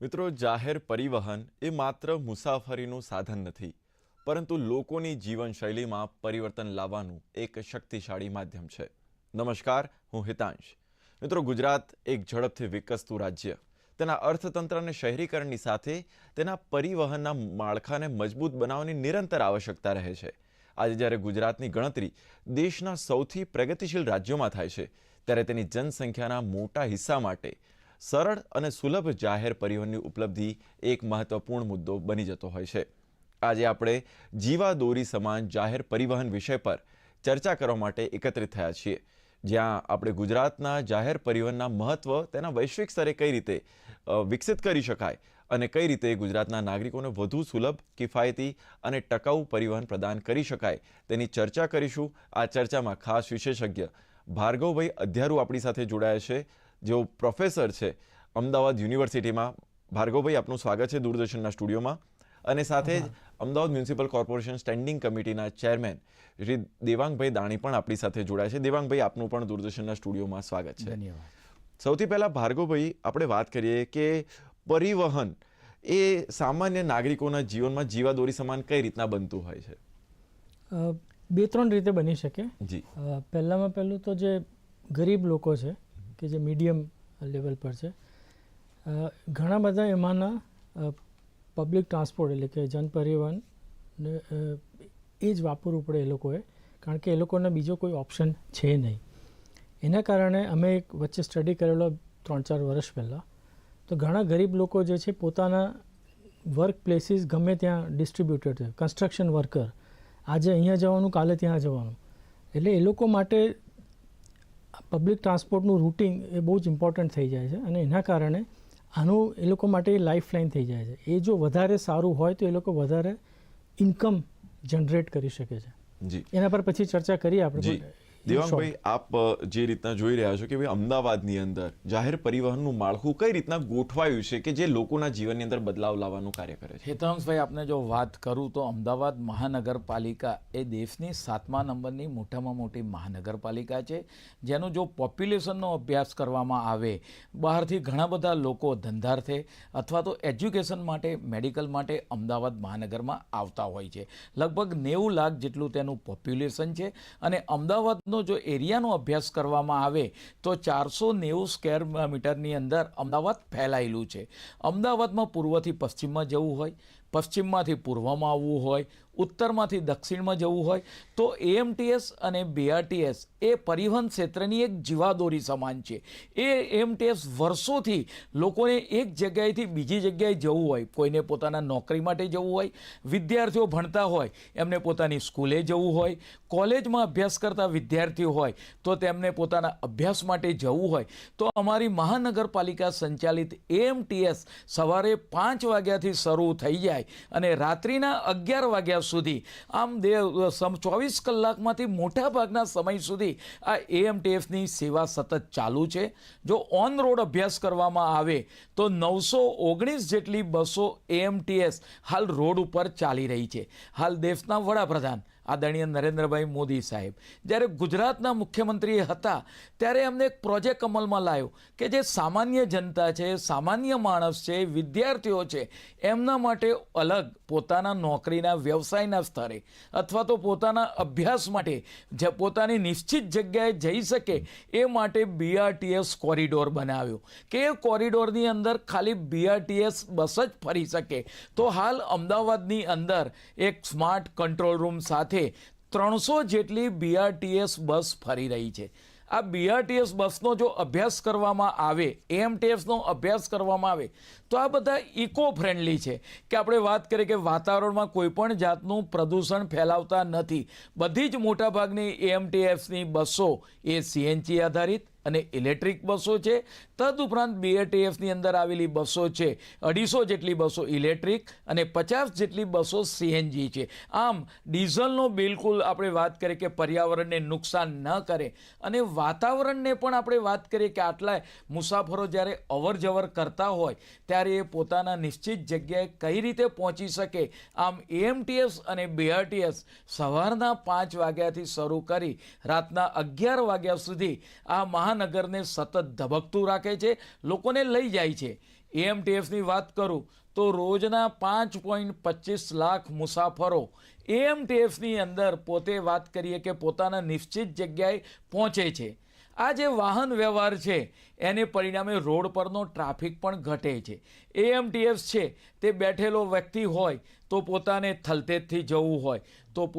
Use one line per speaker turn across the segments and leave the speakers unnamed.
મિત્રો, જાહેર પરિવહન એ માત્ર મુસાફરીનું સાધન નથી, પરંતુ લોકોની જીવનશૈલીમાં પરિવર્તન લાવવાનું એક શક્તિશાળી માધ્યમ છે. નમસ્કાર, હું હિતાંશ. મિત્રો, ગુજરાત એક ઝડપથી વિકસતું રાજ્ય તેના અર્થતંત્ર અને શહેરીકરણની સાથે તેના પરિવહનના માળખાને મજબૂત બનાવવાની નિરંતર આવશ્યકતા રહે છે. આજે જ્યારે ગુજરાતની ગણતરી દેશના સૌથી પ્રગતિશીલ રાજ્યોમાં થાય છે, ત્યારે તેની જનસંખ્યાના મોટા હિસ્સા માટે સરળ અને સુલભ જાહેર પરિવહનની ઉપલબ્ધિ એક મહત્વપૂર્ણ મુદ્દો બની જતો હોય છે. આજે આપણે જીવાદોરી સમાન જાહેર પરિવહન વિષય પર ચર્ચા કરવા માટે એકત્રિત થયા છીએ. જ્યાં આપણે ગુજરાતના જાહેર પરિવહનના મહત્વ તેના વૈશ્વિક સ્તરે કઈ રીતે વિકસિત કરી શકાય અને કઈ રીતે ગુજરાતના નાગરિકોને વધુ સુલભ, કિફાયતી અને ટકાઉ પરિવહન પ્રદાન કરી શકાય તેની ચર્ચા કરીશું. આ ચર્ચામાં ખાસ વિશેષજ્ઞ ભાર્ગવભાઈ અધ્યારુ આપણી સાથે જોડાયા છે, જેઓ પ્રોફેસર છે અમદાવાદ યુનિવર્સિટીમાં. ભાર્ગવભાઈ, આપનું સ્વાગત છે દૂરદર્શનના સ્ટુડિયોમાં અને સાથે જ અમદાવાદ મ્યુનિસિપલ કોર્પોરેશન સ્ટેન્ડિંગ કમિટીના ચેરમેન શ્રી દેવાંગભાઈ દાણી પણ આપણી સાથે જોડાયા છે. દેવાંગભાઈ આપનું પણ દૂરદર્શનના સ્ટુડિયોમાં સ્વાગત છે.
ધન્યવાદ.
સૌથી પહેલાં ભાર્ગવભાઈ આપણે વાત કરીએ કે પરિવહન એ સામાન્ય નાગરિકોના જીવનમાં જીવાદોરી સમાન કઈ રીતના બનતું હોય છે?
બે ત્રણ રીતે બની શકે.
જી.
પહેલામાં પહેલું તો જે ગરીબ લોકો છે કે જે મીડિયમ લેવલ પર છે ઘણા બધા એમાંના પબ્લિક ટ્રાન્સપોર્ટ એટલે કે જન પરિવહન એ જ વાપરવું પડે એ લોકોએ, કારણ કે એ લોકોને બીજો કોઈ ઓપ્શન છે નહીં. એના કારણે અમે એક વચ્ચે સ્ટડી કરેલો ત્રણ ચાર વર્ષ પહેલાં. તો ઘણા ગરીબ લોકો જે છે પોતાના વર્ક પ્લેસીસ ગમે ત્યાં ડિસ્ટ્રીબ્યુટેડ છે. કન્સ્ટ્રક્શન વર્કર આજે અહીંયા જવાનું, કાલે ત્યાં જવાનું. એટલે એ લોકો માટે પબ્લિક ટ્રાન્સપોર્ટનું રૂટિંગ એ બહુ જ ઇમ્પોર્ટન્ટ થઈ જાય છે. અને એના કારણે આનું એ લોકો માટે લાઈફ લાઈન થઈ જાય છે. એ જો વધારે સારું હોય તો એ લોકો વધારે ઇન્કમ જનરેટ કરી શકે છે.
જી.
એના પર પછી ચર્ચા કરીએ આપણે
દેવાંગભાઈ આપ જે રીતના જોઈ રહ્યા છો કે ભાઈ અમદાવાદની અંદર જાહેર પરિવહનનું માળખું કઈ રીતના ગોઠવાયું છે કે જે લોકોના જીવનની અંદર બદલાવ લાવવાનું કાર્ય કરે છે?
હેતાંશભાઈ આપને જો વાત કરું તો અમદાવાદ મહાનગરપાલિકા એ દેશની સાતમા નંબરની મોટામાં મોટી મહાનગરપાલિકા છે જેનું જો પોપ્યુલેશનનો અભ્યાસ કરવામાં આવે બહારથી ઘણા બધા લોકો ધંધાર્થે અથવા તો એજ્યુકેશન માટે મેડિકલ માટે અમદાવાદ મહાનગરમાં આવતા હોય છે. લગભગ નેવું લાખ જેટલું તેનું પોપ્યુલેશન છે અને અમદાવાદનો જો એરિયાનો અભ્યાસ કરવામાં આવે, તો ચારસો નેવું સ્ક્વેર મીટરની અંદર અમદાવાદ ફેલાયેલું છે. અમદાવાદમાં પૂર્વથી પશ્ચિમમાં જવું હોય, પશ્ચિમમાંથી પૂર્વમાં આવવું હોય ઉત્તરમાંથી દક્ષિણમાં જવું હોય, તો એએમટીએસ અને બીઆરટીએસ એ પરિવહન ક્ષેત્રની એક જીવાદોરી સમાન છે. એ એએમટીએસ વર્ષોથી લોકોને એક જગ્યાએથી બીજી જગ્યાએ જવું હોય, કોઈને પોતાના નોકરી માટે જવું હોય, વિદ્યાર્થીઓ ભણતા હોય, એમને પોતાની સ્કૂલે જવું હોય, કોલેજમાં અભ્યાસ કરતા વિદ્યાર્થીઓ હોય, તો તેમને પોતાના અભ્યાસ માટે જવું હોય, તો અમારી મહાનગરપાલિકા સંચાલિત એએમટીએસ સવારે પાંચ વાગ્યાથી શરૂ થઈ જાય અને રાત્રિના અગિયાર વાગ્યા સુધી. આમ દે ચોવીસ કલાકમાંથી મોટા ભાગના સમય સુધી આ એએમટીએફની સેવા સતત ચાલુ છે. જો ઓન રોડ અભ્યાસ કરવામાં આવે, તો નવસો ઓગણીસ જેટલી બસો એએમટીએસ હાલ રોડ ઉપર ચાલી રહી છે. હાલ દેશના વડાપ્રધાન આદરણીય નરેન્દ્રભાઈ મોદી સાહેબ, જ્યારે ગુજરાતના મુખ્યમંત્રી હતા, ત્યારે એમને એક પ્રોજેક્ટ અમલમાં લાવ્યો કે જે સામાન્ય જનતા છે, સામાન્ય માણસ છે, વિદ્યાર્થીઓ છે, એમના માટે અલગ પોતાના નોકરીના વ્યવસાયના સ્તરે અથવા તો પોતાના અભ્યાસ માટે જે પોતાની નિશ્ચિત જગ્યાએ જઈ શકે એ માટે બીઆરટીએસ કોરિડોર બનાવ્યો. કે એ કોરિડોરની અંદર ખાલી બીઆરટીએસ બસ જ ફરી શકે. તો હાલ અમદાવાદની અંદર એક સ્માર્ટ કંટ્રોલ રૂમ સાથે ત્રણસો જેટલી બીઆરટીએસ બસ ફરી રહી છે. આ બીઆરટીએસ બસનો જો અભ્યાસ કરવામાં આવે એએમટીએસનો અભ્યાસ કરવામાં આવે, તો આ બધા ઇકો ફ્રેન્ડલી છે. કે આપણે વાત કરીએ કે વાતાવરણમાં કોઈપણ જાતનું પ્રદૂષણ ફેલાવતા નથી. બધી જ મોટાભાગની એએમટીએફની બસો એ સીએનજી આધારિત અને ઇલેક્ટ્રિક બસો છે. તદુપરાંત બીએટીએફની અંદર આવેલી બસો છે. અઢીસો જેટલી બસો ઇલેક્ટ્રિક અને પચાસ જેટલી બસો સીએનજી છે. આમ, ડીઝલનો બિલકુલ આપણે વાત કરીએ કે પર્યાવરણને નુકસાન ન કરે અને વાતાવરણને પણ આપણે વાત કરીએ કે આટલા મુસાફરો જ્યારે અવર જવર કરતા હોય, ત્યારે એ પોતાના નિશ્ચિત જગ્યાએ કઈ રીતે પહોંચી શકે? આમ એએમટીએસ અને બીઆરટીએસ સવારના પાંચ વાગ્યાથી શરૂ કરી રાતના અગિયાર વાગ્યા સુધી આ મહાનગરને સતત ધબકતું રાખે છે, લોકોને લઈ જાય છે. એએમટીએફની વાત કરું તો રોજના પાંચ પોઈન્ટ પચીસ લાખ મુસાફરો એએમટીએફની અંદર પોતે વાત કરીએ કે પોતાના નિશ્ચિત જગ્યાએ પહોંચે છે. આ જે વાહન વ્યવહાર છે, એને પરિણામે રોડ પરનો ટ્રાફિક પણ ઘટે છે. એએમટીએફ છે, તે બેઠેલો વ્યક્તિ હોય તો પોતાને થલતેજથી જવું હોય, તો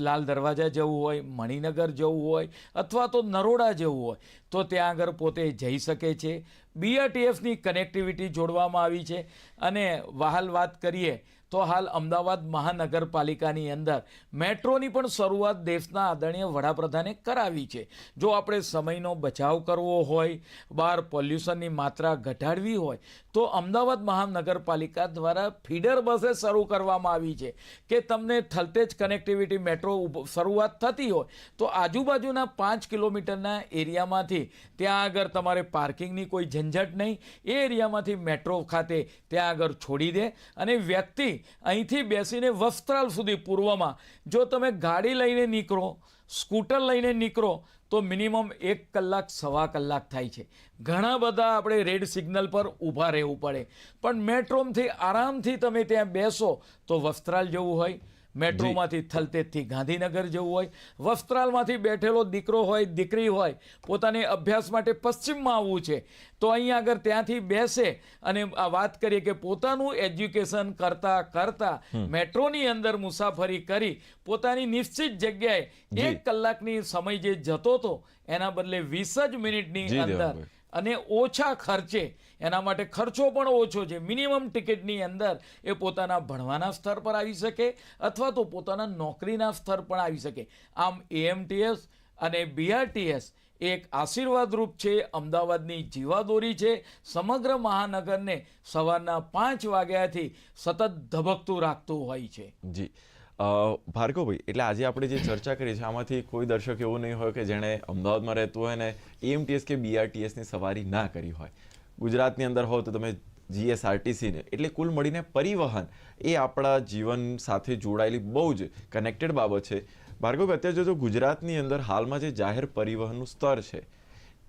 લાલ દરવાજા જવું હોય, મણિનગર જવું હોય, અથવા તો નરોડા જવું હોય, તો ત્યાં આગળ પોતે જઈ શકે છે. બીઆરટીએફની કનેક્ટિવિટી જોડવામાં આવી છે. અને વહાલ વાત કરીએ તો હાલ અમદાવાદ મહાનગરપાલિકાની અંદર મેટ્રોની પણ શરૂઆત દેશના આદરણીય વડાપ્રધાને કરાવી છે. જો આપણે સમયનો બચાવ કરવો હોય બહાર પોલ્યુશનની માત્રા ઘટાડવી હોય, તો અમદાવાદ મહાનગરપાલિકા દ્વારા ફીડર બસે શરૂ કરવામાં આવી છે કે તમને થલતેજ કનેક્ટિવિટી મેટ્રો શરૂઆત થતી હોય, તો આજુબાજુના પાંચ કિલોમીટરના એરિયામાંથી ત્યાં આગળ તમારે પાર્કિંગની કોઈ ઝંઝટ નહીં, એ એરિયામાંથી મેટ્રો ખાતે ત્યાં આગળ છોડી દે અને વ્યક્તિ અહીંથી બેસીને વસ્ત્રાલ સુધી પૂર્વમાં. જો તમે ગાડી લઈને નીકળો, સ્કૂટર લઈને નીકળો, તો મિનિમમ એક કલાક, સવા કલાક થાય છે. ઘણા બધા આપણે રેડ સિગ્નલ પર ઊભા રહેવું પડે. પણ મેટ્રોમથી આરામથી તમે ત્યાં બેસો, તો વસ્ત્રાલ જવું હોય મેટ્રોમાંથી થલતેજથી ગાંધીનગર જવું હોય વસ્ત્રાલમાંથી બેઠેલો દીકરો હોય દીકરી હોય પોતાને અભ્યાસ માટે પશ્ચિમમાં આવવું છે તો અહીંયા આગળ ત્યાંથી બેસે અને આ વાત કરીએ કે પોતાનું એજ્યુકેશન કરતા કરતા મેટ્રોની અંદર મુસાફરી કરી પોતાની નિશ્ચિત જગ્યાએ એક કલાકની સમય જે જતો હતો એના બદલે વીસ જ મિનિટની અંદર. અને ઓછા ખર્ચે, એના માટે ખર્ચો પણ ઓછો છે. મિનિમમ ટિકિટની અંદર એ પોતાના ભણવાના સ્તર પર આવી શકે અથવા તો પોતાના નોકરીના સ્તર પણ આવી શકે. આમ એએમટીએસ અને બીઆરટીએસ એક આશીર્વાદરૂપ છે, અમદાવાદની જીવાદોરી છે. સમગ્ર મહાનગરને સવારના પાંચ વાગ્યાથી સતત ધબકતું રાખતું હોય છે.
જી. ભાર્ગવભાઈ, એટલે આજે આપણે જે ચર્ચા કરી છે, આમાંથી કોઈ દર્શક એવું નહીં હોય કે જેણે અમદાવાદમાં રહેતું હોય ને એએમટીએસ કે બીઆરટીએસની સવારી ના કરી હોય. ગુજરાતની અંદર હોવ તો તમે જીએસઆરટીસીને એટલે કુલ મળીને પરિવહન એ આપણા જીવન સાથે જોડાયેલી બહુ જ કનેક્ટેડ બાબત છે. ભાર્ગવભાઈ, અત્યારે જો ગુજરાતની અંદર હાલમાં જે જાહેર પરિવહનનું સ્તર છે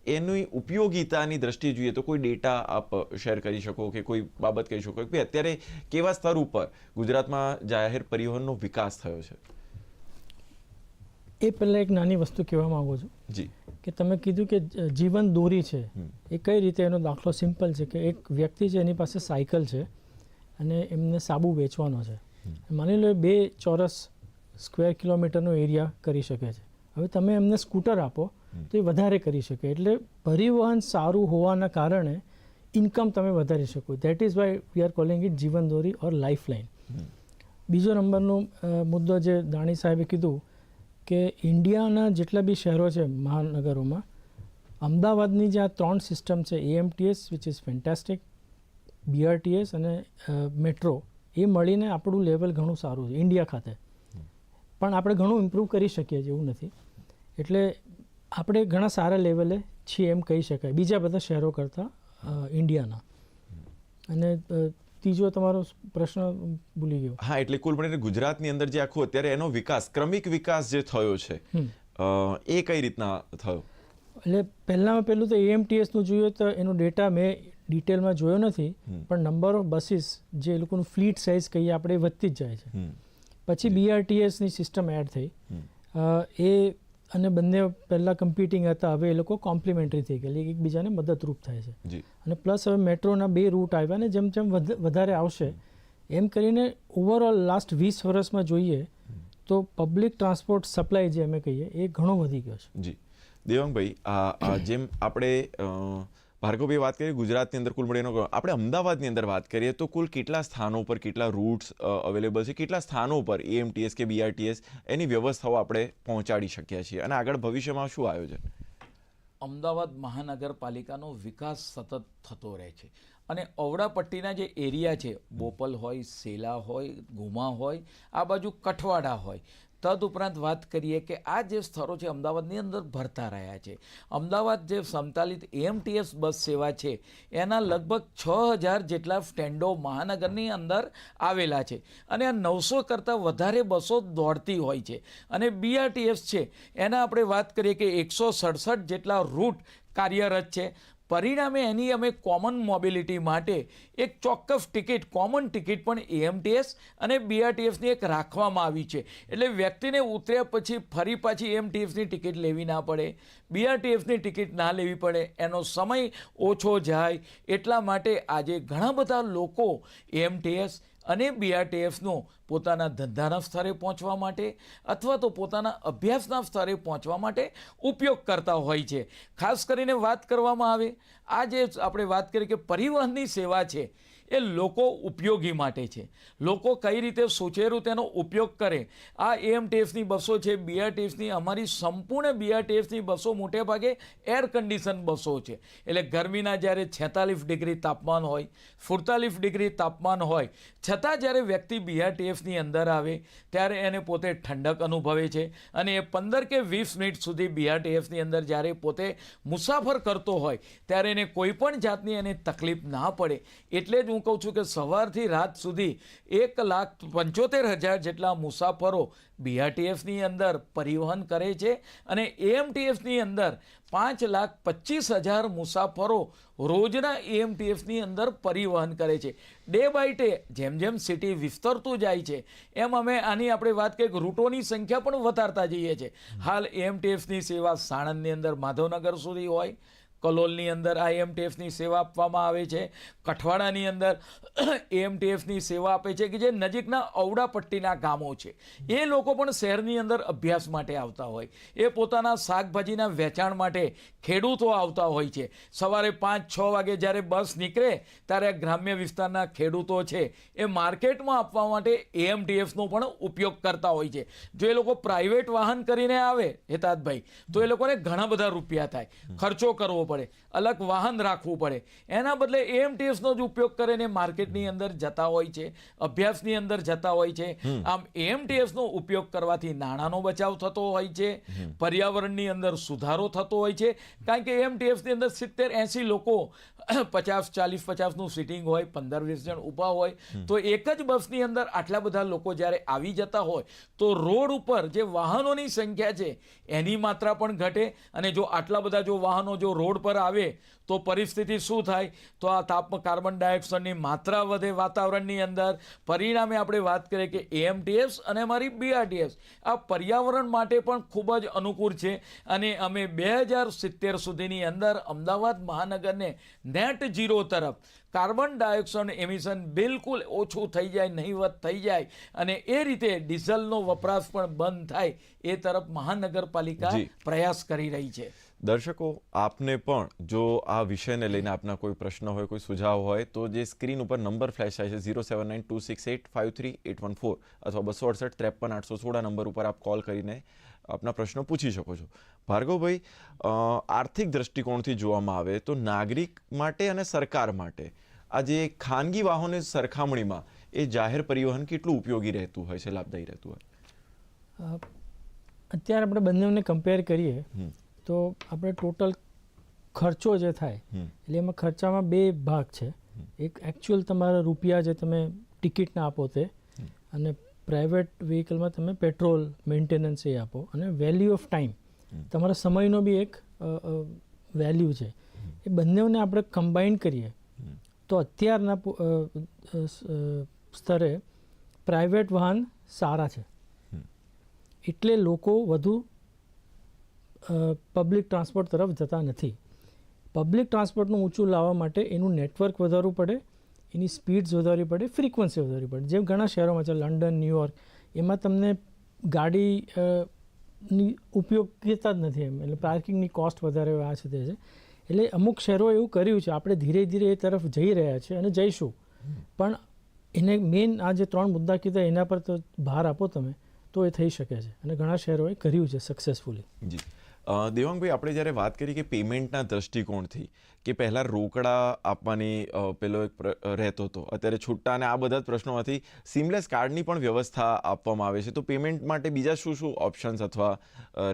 એની ઉપયોગિતાની દ્રષ્ટિએ જોઈએ તો કોઈ ડેટા આપ શેર કરી શકો કે કોઈ બાબત કહી શકો કે અત્યારે કેવા સ્તર ઉપર ગુજરાતમાં જાહેર પરિવહનનો વિકાસ થયો છે?
એ પહેલાં એક નાની વસ્તુ કહેવા માગું છું.
જી.
કે તમે કીધું કે જીવન દોરી છે. એ કઈ રીતે એનો દાખલો સિમ્પલ છે કે એક વ્યક્તિ છે એની પાસે સાયકલ છે અને એમને સાબુ વેચવાનો છે. માની લો બે ચોરસ સ્ક્વેર કિલોમીટરનો એરિયા કરી શકે છે. હવે તમે એમને સ્કૂટર આપો તો એ વધારે કરી શકે. એટલે પરિવહન સારું હોવાના કારણે ઇન્કમ તમે વધારી શકો. That is why we are calling it જીવનદોરી or life line બીજો નંબરનો મુદ્દો જે દાણી સાહેબે કીધું કે ઇન્ડિયાના જેટલા બી શહેરો છે મહાનગરોમાં અમદાવાદની જે આ ત્રણ સિસ્ટમ છે AMTS which is fantastic BRTS અને મેટ્રો એ મળીને આપણું લેવલ ઘણું સારું છે ઇન્ડિયા ખાતે. પણ આપણે ઘણું ઇમ્પ્રૂવ કરી શકીએ એવું નથી. એટલે આપણે ઘણા સારા લેવલે છીએ એમ કહી શકાય. બીજા બધા શહેરો કરતાં ઇન્ડિયાના. અને ત્રીજો તમારો પ્રશ્ન ભૂલી ગયો.
હા એટલે કુલ મળીને ગુજરાતની અંદર જે આખું અત્યારે એનો વિકાસ ક્રમિક વિકાસ જે થયો છે એ કઈ રીતના થયો?
એટલે પહેલામાં પહેલું તો એએમટીએસનું જોઈએ તો એનો ડેટા મેં ડિટેલમાં જોયો નથી પણ નંબર ઓફ બસીસ જે એ લોકોનું ફ્લીટ સાઇઝ કહીએ આપણે વધતી જ જાય છે. પછી બીઆરટીએસની સિસ્ટમ એડ થઈ. એ અને બંને પહેલાં કમ્પિટિંગ હતા. હવે એ લોકો કોમ્પ્લિમેન્ટરી થઈ ગયેલી. એકબીજાને મદદરૂપ થાય છે. અને પ્લસ હવે મેટ્રોના બે રૂટ આવ્યા ને જેમ જેમ વધારે આવશે એમ કરીને ઓવરઓલ લાસ્ટ વીસ વર્ષમાં જોઈએ તો પબ્લિક ટ્રાન્સપોર્ટ સપ્લાય જે અમે કહીએ એ ઘણો વધી ગયો છે.
જી. દેવાંગભાઈ આ જેમ આપણે ભાર્ગવભાઈ વાત કરીએ ગુજરાતની અંદર કુલ મળીને આપણે અમદાવાદની અંદર વાત કરીએ તો કુલ કેટલા સ્થાનો પર કેટલા રૂટ્સ અવેલેબલ છે? કેટલા સ્થાનો પર એએમટીએસ કે બીઆરટીએસ એની વ્યવસ્થાઓ આપણે પહોંચાડી શક્યા છીએ? અને આગળ ભવિષ્યમાં શું આયોજન?
અમદાવાદ મહાનગરપાલિકાનો વિકાસ સતત થતો રહે છે. અને અવડાપટ્ટીના જે એરિયા છે, બોપલ હોય, સેલા હોય, ગુમા હોય, આ બાજુ કઠવાડા હોય તદ ઉપરાંત વાત કરીએ કે આ જે સ્થળો છે અમદાવાદની અંદર ભરતા રહ્યા છે. અમદાવાદ જે સમતાલિત એએમટીએસ બસ સેવા છે, એના લગભગ છ હજાર જેટલા સ્ટેન્ડો મહાનગરની અંદર આવેલા છે અને આ નવસો કરતાં વધારે બસો દોડતી હોય છે. અને બીઆરટીએસ છે, એના આપણે વાત કરીએ કે એકસો સડસઠ જેટલા રૂટ કાર્યરત છે. પરિણામે એની અમે કોમન મોબિલિટી માટે એક ચોક્કસ ટિકિટ કોમન ટિકિટ પણ એએમટીએસ અને બીઆરટીએસની એક રાખવામાં આવી છે. એટલે વ્યક્તિને ઉતર્યા પછી ફરી પાછી એએમટીએસની ટિકિટ લેવી ના પડે બીઆરટીએસની ટિકિટ ના લેવી પડે, એનો સમય ઓછો જાય. એટલા માટે આજે ઘણા બધા લોકો એમટીએસ અને બીઆરટીએફનો પોતાના ધંધાના સ્તરે પહોંચવા માટે અથવા તો પોતાના અભ્યાસના સ્તરે પહોંચવા માટે ઉપયોગ કરતા હોય છે. ખાસ કરીને વાત કરવામાં આવે, આ જે આપણે વાત કરીએ કે પરિવહનની સેવા છે એ લોકો ઉપયોગી માટે છે. લોકો કઈ રીતે સુચેરું તેનો ઉપયોગ કરે? આ એએમટીએફની બસો છે બીઆરટીએફની અમારી સંપૂર્ણ બીઆરટીએફની બસો મોટે ભાગે એર કન્ડિશન બસો છે. એટલે ગરમીના જ્યારે છેતાલીસ ડિગ્રી તાપમાન હોય, સુડતાલીસ ડિગ્રી તાપમાન હોય, છતાં જ્યારે વ્યક્તિ બીઆરટીએફની અંદર આવે, ત્યારે એને પોતે ઠંડક અનુભવે છે અને એ પંદર કે વીસ મિનિટ સુધી બીઆરટીએફની અંદર જ્યારે પોતે મુસાફર કરતો હોય, ત્યારે એને કોઈ પણ જાતની એને તકલીફ ના પડે. એટલે જ હું કહું છું કે સવારથી રાત સુધી એક લાખ પંચોતેર હજાર જેટલા મુસાફરો બીઆરટીએફની અંદર પરિવહન કરે છે અને એએમટીએફની અંદર પાંચ લાખ પચીસ હજાર મુસાફરો રોજના એએમટીએફની અંદર પરિવહન કરે છે. ડે બાય ડે જેમ જેમ સિટી વિસ્તરતું જાય છે, એમ અમે આની આપણે વાત કરીએ કે રૂટોની સંખ્યા પણ વધારતા જઈએ છીએ. હાલ એએમટીએફની સેવા સાણંદની અંદર, માધવનગર સુધી હોય કલોલની અંદર આઈએમટીએફની સેવા આપવામાં આવે છે. કઠવાડાની અંદર એએમટીએફની સેવા આપે છે કે જે નજીકના અવડાપટ્ટીના ગામો છે. એ લોકો પણ શહેરની અંદર અભ્યાસ માટે આવતા હોય. એ પોતાના શાકભાજીના વેચાણ માટે ખેડૂતો આવતા હોય છે. સવારે પાંચ છ વાગે જ્યારે બસ નીકળે ત્યારે ગ્રામ્ય વિસ્તારના ખેડૂતો છે એ માર્કેટમાં આપવા માટે એએમટીએફનો પણ ઉપયોગ કરતા હોય છે. જો એ લોકો પ્રાઇવેટ વાહન કરીને આવે હેતાદભાઈ, તો એ લોકોને ઘણા બધા રૂપિયા થાય. ખર્ચો કરવો પડે. અલગ વાહન રાખવું પડે. એના બદલે એએમટીએસનો જ ઉપયોગ કરીને માર્કેટની અંદર જતા હોય છે અભ્યાસની અંદર જતા હોય છે. આમ એએમટીએસનો ઉપયોગ કરવાથી નાણાંનો બચાવ થતો હોય છે પર્યાવરણની અંદર સુધારો થતો હોય છે. કારણ કે એએમટીએસની અંદર સિત્તેર એંસી લોકો પચાસ ચાલીસ પચાસનું સિટિંગ હોય પંદર વીસ જણ ઊભા હોય. તો એક જ બસની અંદર આટલા બધા લોકો જ્યારે આવી જતા હોય તો રોડ ઉપર જે વાહનોની સંખ્યા છે એની માત્રા પણ ઘટે. અને જો આટલા બધા જો વાહનો જો રોડ પર આવે તો પરિસ્થિતિ શું થાય? તો આ તાપ કાર્બન ડાયોક્સાઇડની માત્રા વધે વાતાવરણની અંદર. પરિણામે આપણે વાત કરીએ કે એએમટીએસ અને અમારી બીઆરટીએસ આ પર્યાવરણ માટે પણ ખૂબ જ અનુકૂળ છે. અને અમે બે હજાર સિત્તેર સુધીની અંદર અમદાવાદ મહાનગરને નેટ ઝીરો તરફ કાર્બન ડાયોક્સાઇડ એમિશન બિલકુલ ઓછું થઈ જાય નહીવત થઈ જાય અને એ રીતે ડીઝલનો વપરાશ પણ બંધ થાય એ તરફ મહાનગરપાલિકા પ્રયાસ કરી રહી છે.
દર્શકો આપને પણ જો આ વિષયને લઈને આપના કોઈ પ્રશ્ન હોય કોઈ સુઝાવ હોય તો જે સ્ક્રીન ઉપર નંબર ફ્લેશ થાય છે zero seven nine two six eight five three eight one four અથવા બસો અડસઠ ત્રેપન આઠસો સોળા નંબર ઉપર આપ કોલ કરીને આપના પ્રશ્નો પૂછી શકો છો ભાર્ગવભાઈ આર્થિક દ્રષ્ટિકોણથી જોવામાં આવે તો નાગરિક માટે અને સરકાર માટે આ જે ખાનગી વાહનોની સરખામણીમાં એ જાહેર પરિવહન કેટલું ઉપયોગી રહેતું હોય છે લાભદાયી રહેતું હોય
અત્યારે આપણે બંનેને કમ્પેર કરીએ. તો આપણે ટોટલ ખર્ચો જે થાય એટલે એમાં ખર્ચામાં બે ભાગ છે. એક એકચ્યુઅલ તમારા રૂપિયા જે તમે ટિકિટના આપો તે અને પ્રાઇવેટ વ્હીકલમાં તમે પેટ્રોલ મેન્ટેનન્સ એ આપો. અને વેલ્યુ ઓફ ટાઈમ તમારા સમયનો બી એક વેલ્યુ છે. એ બંનેઓને આપણે કમ્બાઈન કરીએ. તો અત્યારના સ્તરે પ્રાઇવેટ વાહન સારા છે. એટલે લોકો વધુ પબ્લિક ટ્રાન્સપોર્ટ તરફ જતા નથી. પબ્લિક ટ્રાન્સપોર્ટનું ઊંચું લાવવા માટે એનું નેટવર્ક વધારવું પડે, એની સ્પીડ્સ વધારવી પડે ફ્રીક્વન્સી વધારવી પડે. જેમ ઘણા શહેરોમાં છે, લંડન ન્યુયોર્ક એમાં તમને ગાડી ની ઉપયોગીતા જ નથી એમ. એટલે પાર્કિંગની કોસ્ટ વધારે આ છે, તે છે. એટલે અમુક શહેરોએ એવું કર્યું છે, આપણે ધીરે ધીરે એ તરફ જઈ રહ્યા છે અને જઈશું. પણ એને મેઇન આ જે ત્રણ મુદ્દા કીધા, એના પર તો ભાર આપો તમે, તો એ થઈ શકે છે. અને ઘણા શહેરોએ કર્યું છે સક્સેસફુલી
જી. દેવાંગભાઈ, આપણે જ્યારે વાત કરી કે પેમેન્ટના દ્રષ્ટિકોણથી, કે પહેલાં રોકડા આપવાની પેલો એક રહેતો હતો, અત્યારે છૂટા અને આ બધા જ પ્રશ્નોમાંથી સિમલેસ કાર્ડની પણ વ્યવસ્થા આપવામાં આવે છે. તો પેમેન્ટ માટે બીજા શું શું ઓપ્શન્સ અથવા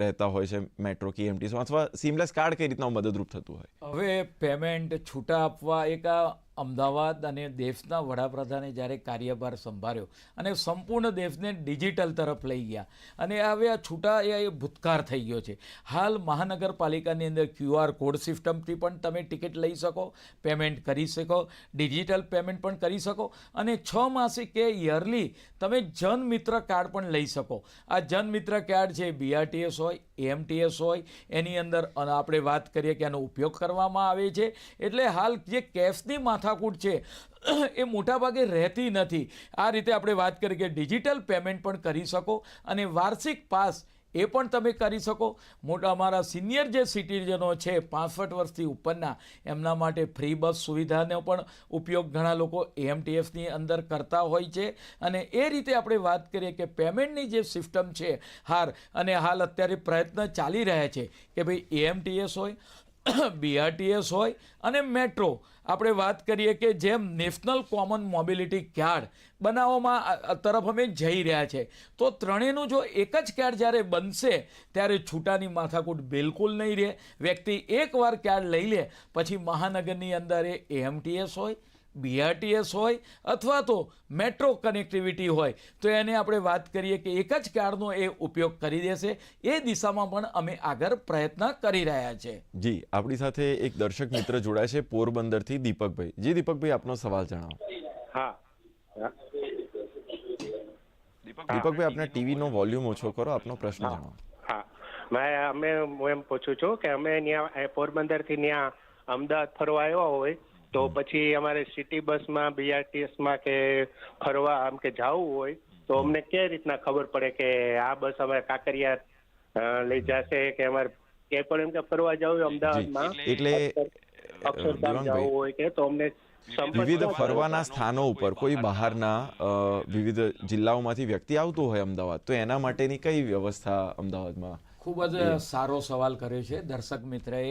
રહેતા હોય છે? મેટ્રો કે એમટીસમાં અથવા સિમલેસ કાર્ડ કઈ રીતના મદદરૂપ થતું હોય?
હવે પેમેન્ટ છૂટા આપવા એક અમદાવાદ અને દેશના વડાપ્રધાને જ્યારે કાર્યભાર સંભાળ્યો અને સંપૂર્ણ દેશને ડિજિટલ તરફ લઈ ગયા અને હવે આ છૂટા એ ભૂતકાર થઈ ગયો છે. હાલ મહાનગરપાલિકાની અંદર ક્યુઆર કોડ સિસ્ટમથી પણ તમે ટિકિટ લઈ શકો, પેમેન્ટ કરી શકો, ડિજિટલ પેમેન્ટ પણ કરી શકો અને છ માસિક કે યરલી તમે જન મિત્ર કાર્ડ પણ લઈ શકો. આ જનમિત્ર કાર્ડ છે બીઆરટીએસ હોય એમટીએસ હોય, એની અંદર આપણે વાત કરીએ કે આનો ઉપયોગ કરવામાં આવે છે. એટલે હાલ જે કેશની માથાકૂટ છે, એ મોટાભાગે રહેતી નથી. આ રીતે આપણે વાત કરીએ કે ડિજિટલ પેમેન્ટ પણ કરી શકો અને વાર્ષિક પાસ એ પણ તમે કરી શકો. મોટા અમારા સિનિયર જે સિટીઝનો છે, પાસઠ વર્ષથી ઉપરના, એમના માટે ફ્રી બસ સુવિધાનો પણ ઉપયોગ ઘણા લોકો એએમટીએફની અંદર કરતા હોય છે. અને એ રીતે આપણે વાત કરીએ કે પેમેન્ટની જે સિસ્ટમ છે, હાર અને હાલ અત્યારે પ્રયત્ન ચાલી રહ્યા છે કે ભાઈ એએમટીએસ હોય બીઆરટીએસ હોય અને મેટ્રો. આપણે વાત કરીએ કે જેમ નેશનલ કોમન મોબિલિટી કાર્ડ બનાવવામાં તરફ અમે જઈ રહ્યા છે. તો ત્રણેયનું જો એક જ કાર્ડ જ્યારે બનશે, ત્યારે છૂટાની માથાકૂટ બિલકુલ નહીં રહે. વ્યક્તિ એકવાર કાર્ડ લઈ લે, પછી મહાનગરની અંદર એ એએમટીએસ હોય બીઆરટીએસ હોય અથવા તો મેટ્રો કનેક્ટિવિટી હોય તો એને આપણે વાત કરીએ કે એક જ કાર્ડનો એ ઉપયોગ કરી દેશે. એ દિશામાં પણ અમે આગળ પ્રયત્ન કરી રહ્યા છે.
જી આપણી સાથે એક દર્શક મિત્ર જોડાય છે પોરબંદરથી દીપકભાઈ. જી દીપકભાઈ આપનો સવાલ જણાવો.
હા.
દીપકભાઈ આપના ટીવીનો વોલ્યુમ ઓછો કરો આપનો પ્રશ્ન જણાવો.
હા. મેં અમે હું એમ પૂછું છું કે અમે ત્યાં પોરબંદરથી ત્યાં અમદાવાદ ફરવા આવ્યા હોય તો પછી અમારે સિટી બસમાં બીઆરટીએસમાં કે ફરવા આમ કે જવું હોય તો અમને કઈ રીતના ખબર પડે કે આ બસ અમારે કાંકરિયા લઈ જશે કે અમારે કે પણ એમ કે ફરવા જવું હોય અમદાવાદમાં
એટલે
અક્ષરધામ જવું હોય કે તો અમને
વિવિધ ફરવાના સ્થાનો ઉપર કોઈ બહારના વિવિધ જિલ્લાઓમાંથી વ્યક્તિ આવતો હોય અમદાવાદ તો એના માટેની કઈ વ્યવસ્થા અમદાવાદમાં?
ખૂબ જ સારો સવાલ કર્યો છે. દર્શક મિત્રએ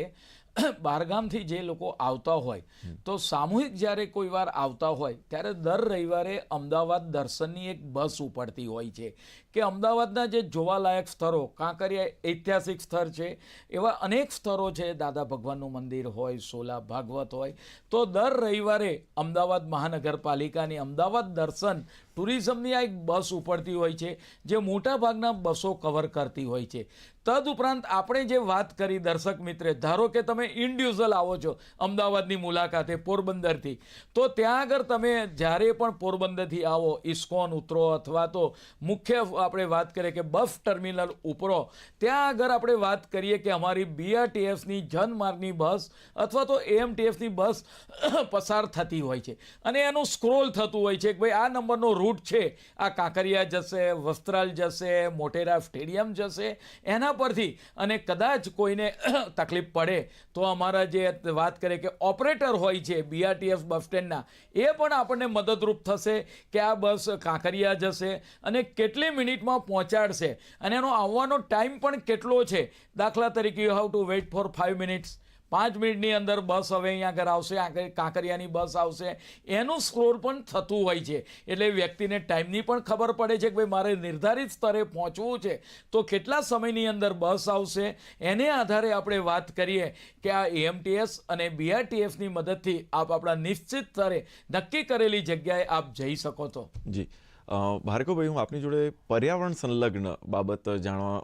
બહારગામથી જે લોકો આવતા હોય, તો સામૂહિક જ્યારે કોઈ વાર આવતા હોય, ત્યારે દર રવિવારે અમદાવાદ દર્શનની એક બસ ઉપડતી હોય છે. કે અમદાવાદના જે જોવાલાયક સ્થળો, કાંકરિયા ઐતિહાસિક સ્થળ છે, એવા અનેક સ્થળો છે, દાદા ભગવાનનું મંદિર હોય, સોલા ભાગવત હોય, તો દર રવિવારે અમદાવાદ મહાનગરપાલિકાની અમદાવાદ દર્શન ટુરિઝમની આ એક બસ ઉપડતી હોય છે, જે મોટાભાગના બસો કવર કરતી હોય છે. તદુપરાંત આપણે જે વાત કરી દર્શક મિત્રે, ધારો કે તમે ઇન્ડિવિઝ્યુઅલ આવો છો અમદાવાદની મુલાકાતે પોરબંદરથી, તો ત્યાં આગળ તમે જ્યારે પણ પોરબંદરથી આવો, ઇસ્કોન ઉતરો અથવા તો મુખ્ય આપણે વાત કરીએ કે બસ ટર્મિનલ ઉપરો, ત્યાં આગળ આપણે વાત કરીએ કે અમારી બીઆરટીએફની જનમાર્ગની બસ અથવા તો એએમટીએફની બસ પસાર થતી હોય છે. અને એનું સ્ક્રોલ થતું હોય છે કે ભાઈ આ નંબરનો રૂટ છે. આ કાંકરિયા જશે, વસ્ત્રાલ જશે, મોટેરા સ્ટેડિયમ જશે, એના પરથી. અને કદાચ કોઈને તકલીફ પડે તો અમારા જે વાત કરીએ કે ઓપરેટર હોય છે બીઆરટીએસ બસ સ્ટેન્ડના, એ પણ આપણને મદદરૂપ થશે કે આ બસ કાંકરિયા જશે અને કેટલી મિનિટમાં પહોંચાડશે અને એનો આવવાનો ટાઈમ પણ કેટલો છે? દાખલા તરીકે you have to wait four five minutes પાંચ મિનિટની અંદર બસ હવે અહીંયા આગળ આવશે આગળ કાંકરિયાની બસ આવશે. એનું સ્કોર પણ થતું હોય છે. એટલે વ્યક્તિને ટાઈમની પણ ખબર પડે છે કે ભાઈ, મારે નિર્ધારિત સ્તરે પહોંચવું છે. તો કેટલા સમયની અંદર બસ આવશે? એને આધારે આપણે વાત કરીએ કે આ એએમટીએસ અને બીઆરટીએફની મદદથી આપ આપણા નિશ્ચિત સ્તરે નક્કી કરેલી જગ્યાએ આપ જઈ શકો છો.
જી. ભાર્ગવભાઈ હું આપની જોડે પર્યાવરણ સંલગ્ન બાબત જાણવા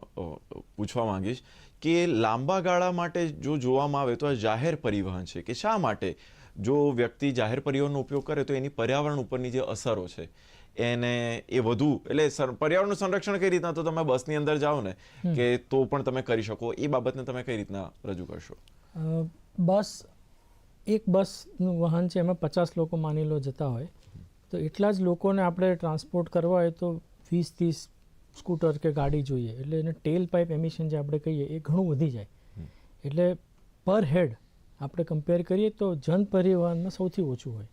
પૂછવા માંગીશ કે લાંબા ગાળા માટે જો જોવામાં આવે તો આ જાહેર પરિવહન છે કે શા માટે? જો વ્યક્તિ જાહેર પરિવહનનો ઉપયોગ કરે તો એની પર્યાવરણ ઉપરની જે અસરો છે એને એ વધુ એટલે પર્યાવરણનું સંરક્ષણ કઈ રીતના? તો તમે બસની અંદર જાઓ ને કે તો પણ તમે કરી શકો. એ બાબતને તમે કઈ રીતના રજૂ કરશો?
બસ એક બસનું વાહન છે એમાં પચાસ લોકો માની લો જતા હોય. તો એટલા જ લોકોને આપણે ટ્રાન્સપોર્ટ કરવા હોય તો વીસ ત્રીસ સ્કૂટર કે ગાડી જોઈએ. એટલે એને ટેલ પાઇપ એમિશન જે આપણે કહીએ એ ઘણું વધી જાય. એટલે પર હેડ આપણે કમ્પેર કરીએ તો જન પરિવહનમાં સૌથી ઓછું હોય.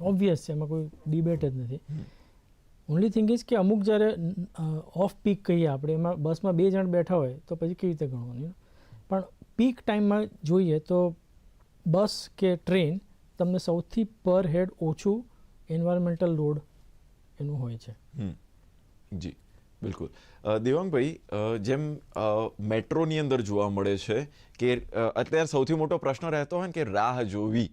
ઓબ્વિયસ છે એમાં કોઈ ડિબેટ જ નથી. ઓનલી થિંગ ઇઝ કે અમુક જ્યારે ઓફ પીક કહીએ આપણે એમાં બસમાં બે જણ બેઠા હોય તો પછી કેવી રીતે ગણવાનું? પણ પીક ટાઈમમાં જોઈએ તો બસ કે ટ્રેન તમને સૌથી પર હેડ ઓછું એન્વાયરમેન્ટલ લોડ એનું હોય છે.
જી, બિલકુલ. દેવાંગભાઈ જેમ મેટ્રોની અંદર જોવા મળે છે કે અત્યારે સૌથી મોટો પ્રશ્ન રહેતો હોય ને કે રાહ જોવી.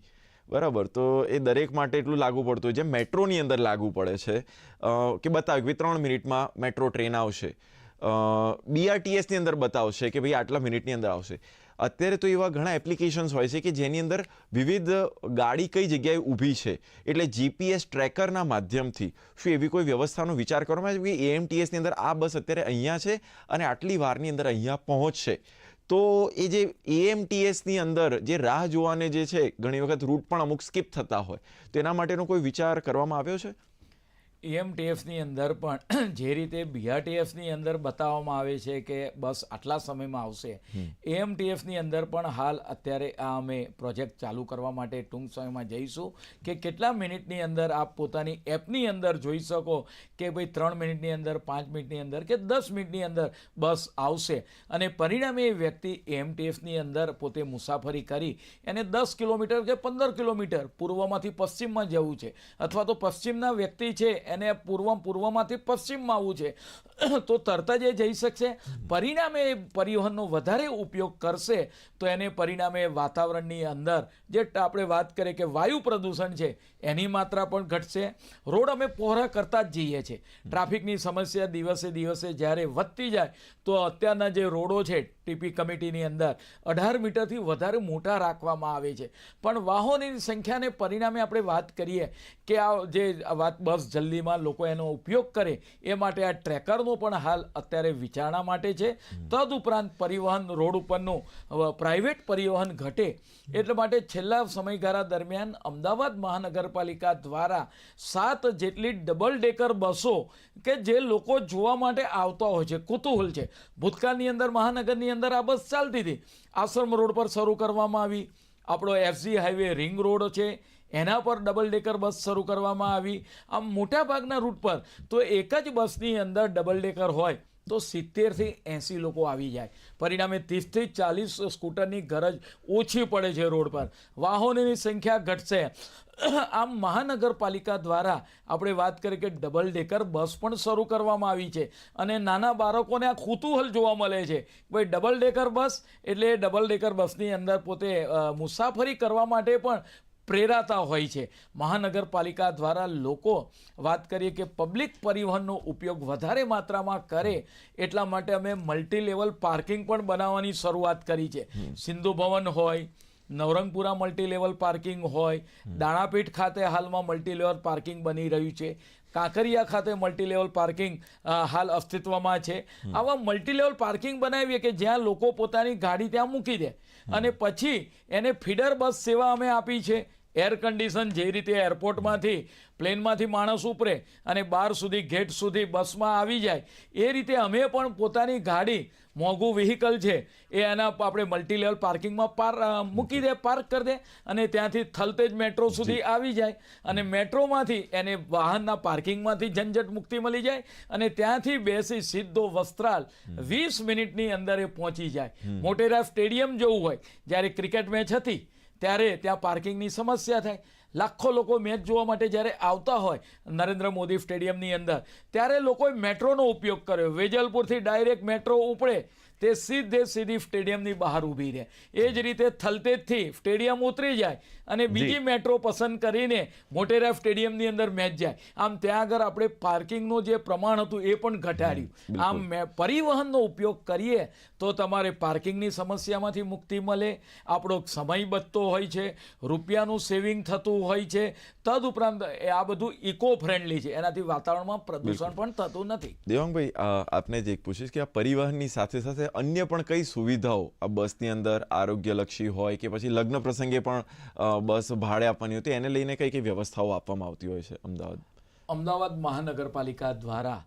બરાબર, તો એ દરેક માટે એટલું લાગુ પડતું હોય. જેમ મેટ્રોની અંદર લાગુ પડે છે કે બતાવ્યું કે ત્રણ મિનિટમાં મેટ્રો ટ્રેન આવશે. બીઆરટીએસની અંદર બતાવશે કે ભાઈ આટલા મિનિટની અંદર આવશે. અત્યારે તો એવા ઘણા એપ્લિકેશન્સ હોય છે કે જેની અંદર વિવિધ ગાડી કઈ જગ્યાએ ઊભી છે. એટલે જીપીએસ ટ્રેકરના માધ્યમથી શું એવી કોઈ વ્યવસ્થાનો વિચાર કરવામાં આવે છે? કે એએમટીએસની અંદર આ બસ અત્યારે અહીંયા છે અને આટલી વારની અંદર અહીંયા પહોંચશે. તો એ જે એએમટીએસની અંદર જે રાહ જોવાને જે છે, ઘણી વખત રૂટ પણ અમુક સ્કીપ થતા હોય. તો એના માટેનો કોઈ વિચાર કરવામાં આવ્યો છે?
એએમટીએફની અંદર પણ જે રીતે બીઆરટીએફની અંદર બતાવવામાં આવે છે કે બસ આટલા સમયમાં આવશે. એએમટીએફની અંદર પણ હાલ અત્યારે આ અમે પ્રોજેક્ટ ચાલુ કરવા માટે ટૂંક સમયમાં જઈશું કે કેટલા મિનિટની અંદર આપ પોતાની એપની અંદર જોઈ શકો કે ભાઈ ત્રણ મિનિટની અંદર પાંચ મિનિટની અંદર કે દસ મિનિટની અંદર બસ આવશે. અને પરિણામે એ વ્યક્તિ એએમટીએફની અંદર પોતે મુસાફરી કરી એને દસ કિલોમીટર કે પંદર કિલોમીટર પૂર્વમાંથી પશ્ચિમમાં જવું છે. અથવા તો પશ્ચિમના વ્યક્તિ છે એને પૂર્વ પૂર્વમાંથી પશ્ચિમમાં આવવું છે. તો તરત જ એ જઈ શકશે. પરિણામે એ પરિવહનનો વધારે ઉપયોગ કરશે, તો એને પરિણામે વાતાવરણની અંદર જે આપણે વાત કરીએ કે વાયુ પ્રદૂષણ છે, એની માત્રા પણ ઘટશે. રોડ અમે પહોળા કરતા જ જઈએ છીએ. ટ્રાફિકની સમસ્યા દિવસે દિવસે જ્યારે વધતી જાય, તો અત્યારના જે રોડો છે, ટીપી કમિટીની અંદર, અઢાર મીટરથી વધારે મોટા રાખવામાં આવે છે. પણ વાહનોની સંખ્યાને પરિણામે આપણે વાત કરીએ કે આ જે વાત બસ જલ્દીમાં લોકો એનો ઉપયોગ કરે એ માટે આ ટ્રેકરનો પણ હાલ અત્યારે વિચારણા માટે છે. તદુપરાંત પરિવહન રોડ ઉપરનું પ્રાઇવેટ પરિવહન ઘટે એટલે માટે છેલ્લા સમયગાળા દરમિયાન અમદાવાદ મહાનગરપાલિકા દ્વારા સાત જેટલી ડબલ ડેકર બસો કે જે લોકો જોવા માટે આવતા હોય છે, કુતૂહલ છે. ભૂતકાળની અંદર, મહાનગરની અંદર આ બસ ચાલતી હતી. આશ્રમ રોડ પર શરૂ કરવામાં આવી. આપણો એફસી હાઈવે રિંગ રોડ છે. એના પર ડબલ ડેકર બસ શરૂ કરવામાં આવી. આમ મોટાભાગના રૂટ પર તો એક જ બસની અંદર ડબલ ડેકર હોય તો સિત્તેરથી એંસી લોકો આવી જાય. પરિણામે ત્રીસથી ચાલીસ સ્કૂટરની ગરજ ઓછી પડે છે રોડ પર. વાહનોની સંખ્યા ઘટશે. આમ મહાનગરપાલિકા દ્વારા આપણે વાત કરીએ કે ડબલ ડેકર બસ પણ શરૂ કરવામાં આવી છે અને નાના બાળકોને આ કુતૂહલ જોવા મળે છે. ભાઈ ડબલ ડેકર બસ એટલે ડબલ ડેકર બસની અંદર પોતે મુસાફરી કરવા માટે પણ પ્રેરાતા હોય છે. મહાનગરપાલિકા દ્વારા લોકો વાત કરીએ કે પબ્લિક પરિવહનનો ઉપયોગ વધારે માત્રામાં કરે એટલા માટે અમે મલ્ટી લેવલ પાર્કિંગ પણ બનાવવાની શરૂઆત કરી છે. સિંધુ ભવન હોય નવરંગપુરા મલ્ટી લેવલ પાર્કિંગ હોય દાણાપીઠ ખાતે હાલમાં મલ્ટી લેવલ પાર્કિંગ બની રહ્યું છે. કાંકરિયા ખાતે મલ્ટી લેવલ પાર્કિંગ હાલ અસ્તિત્વમાં છે. આવા મલ્ટી લેવલ પાર્કિંગ બનાવીએ કે જ્યાં લોકો પોતાની ગાડી ત્યાં મૂકી દે. અને પછી એને ફીડર બસ સેવા અમે આપી છે. એર કન્ડિશન જે રીતે એરપોર્ટમાંથી પ્લેનમાંથી માણસ ઉપરે અને બાર સુધી ગેટ સુધી બસમાં આવી જાય એ રીતે અમે પણ પોતાની ગાડી મોંઘું વ્હીકલ છે એ એના આપણે મલ્ટીલેવલ પાર્કિંગમાં પાર મૂકી દે પાર્ક કરી દે અને ત્યાંથી થલતેજ મેટ્રો સુધી આવી જાય અને મેટ્રોમાંથી એને વાહનના પાર્કિંગમાંથી ઝંઝટ મુક્તિ મળી જાય અને ત્યાંથી બેસી સીધો વસ્ત્રાલ વીસ મિનિટની અંદર એ પહોંચી જાય. મોટેરા સ્ટેડિયમ જવું હોય જ્યારે ક્રિકેટ મેચ હતી ત્યારે ત્યાં પાર્કિંગની સમસ્યા થાય લાખો લોકો મેચ જોવા માટે જ્યારે આવતા હોય નરેન્દ્ર મોદી સ્ટેડિયમની અંદર, ત્યારે લોકોએ મેટ્રોનો ઉપયોગ કર્યો. વેજલપુરથી ડાયરેક્ટ મેટ્રો ઉપડે, તે સીધે સીધી સ્ટેડિયમની બહાર ઊભી રહે. એ જ રીતે થલતેજથી સ્ટેડિયમ ઉતરી જાય અને બીજી મેટ્રો પસંદ કરીને મોટેરા સ્ટેડિયમની અંદર મેચ જાય. આમ ત્યાં આગળ આપણે પાર્કિંગનું જે પ્રમાણ હતું એ પણ ઘટાડ્યું. આમ પરિવહનનો ઉપયોગ કરીએ તો તમારે પાર્કિંગની સમસ્યામાંથી મુક્તિ મળે. આપણો સમય બચતો હોય છે. રૂપિયાનું સેવિંગ થતું હોય છે. તદુપરાંત એ આ બધું ઇકો ફ્રેન્ડલી છે. એનાથી વાતાવરણમાં પ્રદૂષણ પણ થતું નથી.
દેવાંગભાઈ આપને જે એક પૂછીશ કે આ પરિવહનની સાથે સાથે અન્ય પણ કઈ સુવિધાઓ? આ બસની અંદર આરોગ્યલક્ષી હોય કે પછી લગ્ન પ્રસંગે પણ બસ ભાડે આપવાની હતી. એને લઈને કઈ કઈ વ્યવસ્થાઓ આપવામાં આવતી હોય છે, અમદાવાદ?
અમદાવાદ મહાનગરપાલિકા દ્વારા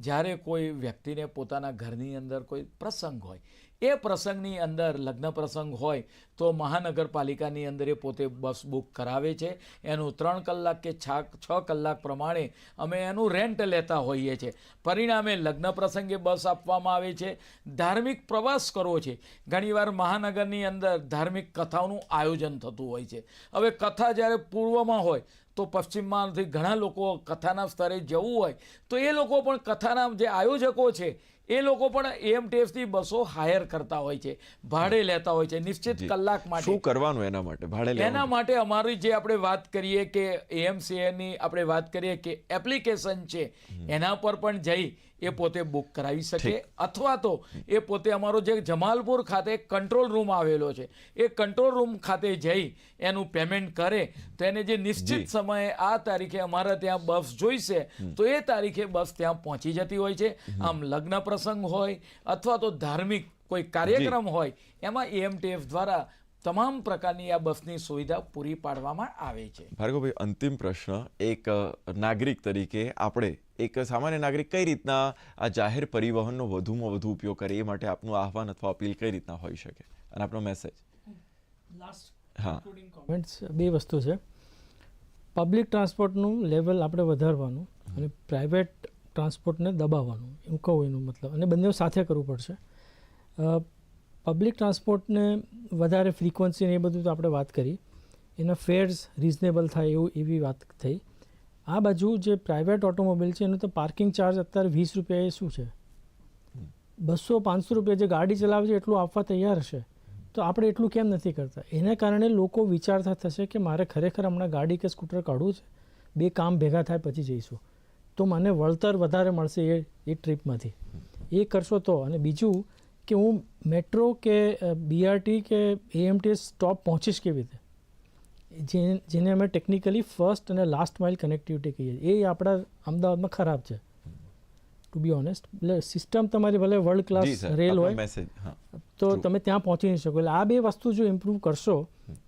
જ્યારે કોઈ વ્યક્તિને પોતાના ઘરની અંદર કોઈ પ્રસંગ હોય એ પ્રસંગની અંદર લગ્ન પ્રસંગ હોય તો મહાનગરપાલિકાની અંદર એ પોતે બસ બુક કરાવે છે. એનું ત્રણ કલાક કે છ કલાક પ્રમાણે અમે એનું રેન્ટ લેતા હોઈએ છીએ પરિણામે લગ્ન પ્રસંગે બસ આપવામાં આવે છે. ધાર્મિક પ્રવાસ કરવો છે. ઘણીવાર મહાનગરની અંદર ધાર્મિક કથાઓનું આયોજન થતું હોય છે. હવે કથા જ્યારે પૂર્વમાં હોય તો પશ્ચિમમાંથી ઘણા લોકો કથાના સ્તરે જવું હોય. તો એ લોકો પણ કથાના જે આયોજકો છે એ લોકો પણ એએમટીએસની બસો હાયર કરતા હોય છે ભાડે લેતા હોય છે નિશ્ચિત કલાક માટે.
શું કરવાનું એના માટે? ભાડે
એના માટે અમારી જે આપણે વાત કરીએ કે એએમસીએની આપણે વાત કરીએ કે એપ્લિકેશન છે એના પર પણ જઈ એ પોતે બુક કરાવી શકે અથવા તો એ પોતે અમારો જે જમાલપુર ખાતે કંટ્રોલ રૂમ આવેલો છે એ કંટ્રોલ રૂમ ખાતે જઈ એનું પેમેન્ટ કરે. તો એને જે નિશ્ચિત સમયે આ તારીખે અમારા ત્યાં બસ જોઈશે તો એ તારીખે બસ ત્યાં પહોંચી જતી હોય છે. આમ લગ્ન પ્રસંગ હોય અથવા તો ધાર્મિક કોઈ કાર્યક્રમ હોય એમાં એએમટીએફ દ્વારા તમામ પ્રકારની આ બસની સુવિધા પૂરી પાડવામાં આવે છે.
ભાર્ગવભાઈ અંતિમ પ્રશ્ન. એક નાગરિક તરીકે આપણે એક સામાન્ય નાગરિક કઈ રીતના આ જાહેર પરિવહનનો વધુમાં વધુ ઉપયોગ કરે એ માટે આપનું આહવાન અથવા અપીલ કઈ રીતના હોઈ શકે? અને આપનો મેસેજ હા.
કોમેન્ટ્સ બે વસ્તુ છે. પબ્લિક ટ્રાન્સપોર્ટનું લેવલ આપણે વધારવાનું અને પ્રાઇવેટ ટ્રાન્સપોર્ટને દબાવવાનું. એવું કહું એનું મતલબ. અને બંને સાથે કરવું પડશે. પબ્લિક ટ્રાન્સપોર્ટને વધારે ફ્રીક્વન્સી ને એ બધું તો આપણે વાત કરી. એના ફેર્સ રિઝનેબલ થાય એવું એવી વાત થઈ. આ બાજુ જે પ્રાઇવેટ ઓટોમોબાઈલ છે એનો તો પાર્કિંગ ચાર્જ અત્યારે વીસ રૂપિયા એ શું છે? બસો પાંચસો રૂપિયા જે ગાડી ચલાવે છે એટલું આપવા તૈયાર હશે. તો આપણે એટલું કેમ નથી કરતા? એના કારણે લોકો વિચારતા થશે કે મારે ખરેખર હમણાં ગાડી કે સ્કૂટર કાઢવું છે? બે કામ ભેગા થાય પછી જઈશું. તો મને વળતર વધારે મળશે એ એ ટ્રીપમાંથી એ કરશો તો. અને બીજું કે હું મેટ્રો કે બીઆરટી કે એએમટીએસ સ્ટોપ પહોંચીશ કેવી રીતે જે જેને અમે ટેકનિકલી ફર્સ્ટ અને લાસ્ટ માઇલ કનેક્ટિવિટી કહીએ એ આપણા અમદાવાદમાં ખરાબ છે ટુ બી ઓનેસ્ટ એટલે સિસ્ટમ તમારી ભલે વર્લ્ડ ક્લાસ રેલ હોય તો તમે ત્યાં પહોંચી નહીં શકો એટલે આ બે વસ્તુ જો ઇમ્પ્રૂવ કરશો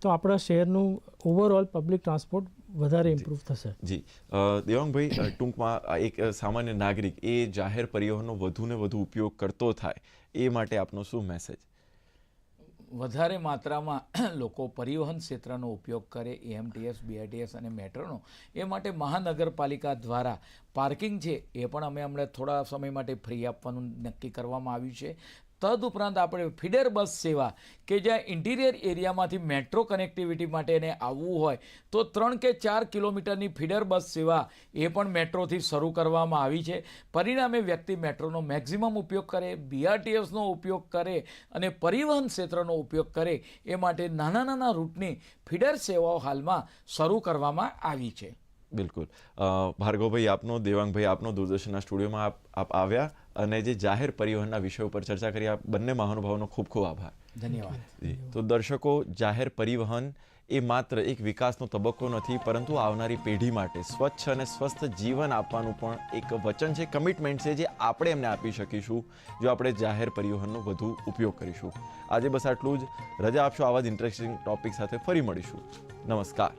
તો આપણા શહેરનું ઓવરઓલ પબ્લિક ટ્રાન્સપોર્ટ વધારે ઇમ્પ્રૂવ થશે.
જી. અ, દેવાંગભાઈ ટૂંકમાં એક સામાન્ય નાગરિક એ જાહેર પરિવહનનો વધુને વધુ ઉપયોગ કરતો થાય એ માટે આપનો શું મેસેજ
વધારે માત્રામાં લોકો પરિવહન ક્ષેત્રનો ઉપયોગ કરે એએમટીએસ બીઆરટીએસ અને મેટ્રોનો એ માટે મહાનગરપાલિકા દ્વારા પાર્કિંગ છે એ પણ અમે હમણાં થોડા સમય માટે ફ્રી આપવાનું નક્કી કરવામાં આવ્યું છે. તદુપરાંત આપણે ફીડર બસ સેવા કે જ્યાં ઇન્ટિરિયર એરિયામાંથી મેટ્રો કનેક્ટિવિટી માટે એને આવવું હોય, તો ત્રણ કે ચાર કિલોમીટરની ફીડર બસ સેવા એ પણ મેટ્રોથી શરૂ કરવામાં આવી છે. પરિણામે વ્યક્તિ મેટ્રોનો મેક્ઝિમમ ઉપયોગ કરે બીઆરટીએસનો ઉપયોગ કરે અને પરિવહન ક્ષેત્રનો ઉપયોગ કરે એ માટે નાના નાના રૂટની ફીડર સેવાઓ હાલમાં શરૂ કરવામાં આવી છે.
બિલકુલ. ભાર્ગવભાઈ આપનો દેવાંગભાઈ આપનો દૂરદર્શનના સ્ટુડિયોમાં આપ આપ આવ્યા અને જે જાહેર પરિવહનના વિષય ઉપર ચર્ચા કરી આ બંને મહાનુભાવોનો ખૂબ ખૂબ આભાર.
ધન્યવાદ.
તો દર્શકો જાહેર પરિવહન એ માત્ર એક વિકાસનો તબક્કો નથી પરંતુ આવનારી પેઢી માટે સ્વચ્છ અને સ્વસ્થ જીવન આપવાનું પણ એક વચન છે કમિટમેન્ટ છે જે આપણે એમને આપી શકીશું જો આપણે જાહેર પરિવહનનો વધુ ઉપયોગ કરીશું. આજે બસ આટલું જ. રજા આપશો આવા જ ઇન્ટરેસ્ટિંગ ટોપિક સાથે ફરી મળીશું. નમસ્કાર.